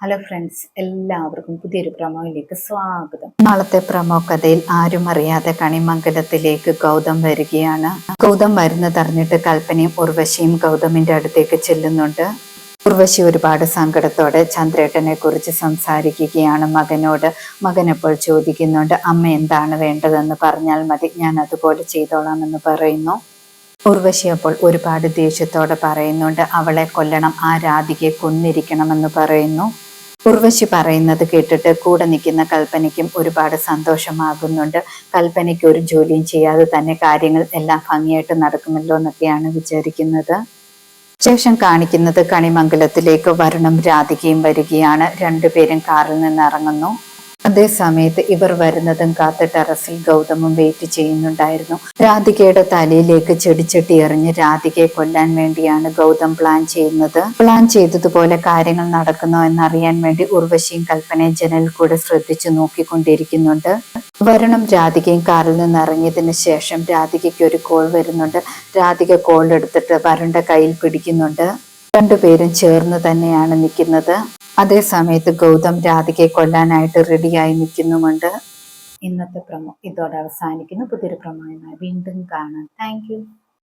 Hello friends എല്ലാവർക്കും പുതിയൊരു പ്രമോയിലേക്ക് സ്വാഗതം. നാളത്തെ പ്രമോ കഥയിൽ ആരും അറിയാതെ കണിമംഗലത്തിലേക്ക് ഗൗതം വരികയാണ്. ഗൗതം വരുന്നതറിഞ്ഞിട്ട് കൽപ്പനയും ഉർവശിയും ഗൗതമിന്റെ അടുത്തേക്ക് ചെല്ലുന്നുണ്ട്. ഉർവശി ഒരുപാട് സങ്കടത്തോടെ ചന്ദ്രേട്ടനെ കുറിച്ച് സംസാരിക്കുകയാണ് മകനോട്. മകൻ അപ്പോൾ ചോദിക്കുന്നുണ്ട് അമ്മ എന്താണ് വേണ്ടതെന്ന് പറഞ്ഞാൽ മതി ഞാൻ അതുപോലെ ചെയ്തോളാം എന്ന് പറയുന്നു. ഉർവശി അപ്പോൾ ഒരുപാട് ദേഷ്യത്തോടെ പറയുന്നുണ്ട് അവളെ കൊല്ലണം ആ രാധികയെ കൊന്നിരിക്കണമെന്ന് പറയുന്നു. ഉർവശി പറയുന്നത് കേട്ടിട്ട് കൂടെ നിൽക്കുന്ന കൽപ്പനയ്ക്കും ഒരുപാട് സന്തോഷമാകുന്നുണ്ട്. കൽപ്പനയ്ക്ക് ഒരു ജോലിയും ചെയ്യാതെ തന്നെ കാര്യങ്ങൾ എല്ലാം ഭംഗിയായിട്ട് നടക്കുമല്ലോ എന്നൊക്കെയാണ് വിചാരിക്കുന്നത്. ശേഷം കാണിക്കുന്നത് കണിമംഗലത്തിലേക്ക്. വരണം രാധികയും വരികയാണ്. രണ്ടുപേരും കാറിൽ നിന്ന് ഇറങ്ങുന്നു. അതേ സമയത്ത് ഇവർ വരുന്നതും കാത്ത് ടെറസിൽ ഗൗതമും വെയിറ്റ് ചെയ്യുന്നുണ്ടായിരുന്നു. രാധികയുടെ തലയിലേക്ക് ചെടിച്ചട്ടി എറിഞ്ഞ് രാധികയെ കൊല്ലാൻ വേണ്ടിയാണ് ഗൗതം പ്ലാൻ ചെയ്യുന്നത്. പ്ലാൻ ചെയ്തതുപോലെ കാര്യങ്ങൾ നടക്കുന്നോ എന്നറിയാൻ വേണ്ടി ഉർവശിയും കൽപ്പനയും ജനലിൽ കൂടെ ശ്രദ്ധിച്ചു നോക്കിക്കൊണ്ടിരിക്കുന്നുണ്ട്. വരണം രാധികയും കാറിൽ നിന്ന് ഇറങ്ങിയതിന് ശേഷം രാധികയ്ക്ക് ഒരു കോൾ വരുന്നുണ്ട്. രാധിക കോൾ എടുത്തിട്ട് വരണ്ട കയ്യിൽ പിടിക്കുന്നുണ്ട്. രണ്ടുപേരും ചേർന്ന് തന്നെയാണ് നിൽക്കുന്നത്. അതേ സമയത്ത് ഗൗതം രാധികയെ കൊല്ലാനായിട്ട് റെഡിയായി നിൽക്കുന്നുമുണ്ട്. ഇന്നത്തെ പ്രമോ ഇതോടെ അവസാനിക്കുന്നു. പുതിയൊരു പ്രമോയുമായി വീണ്ടും കാണാം. താങ്ക്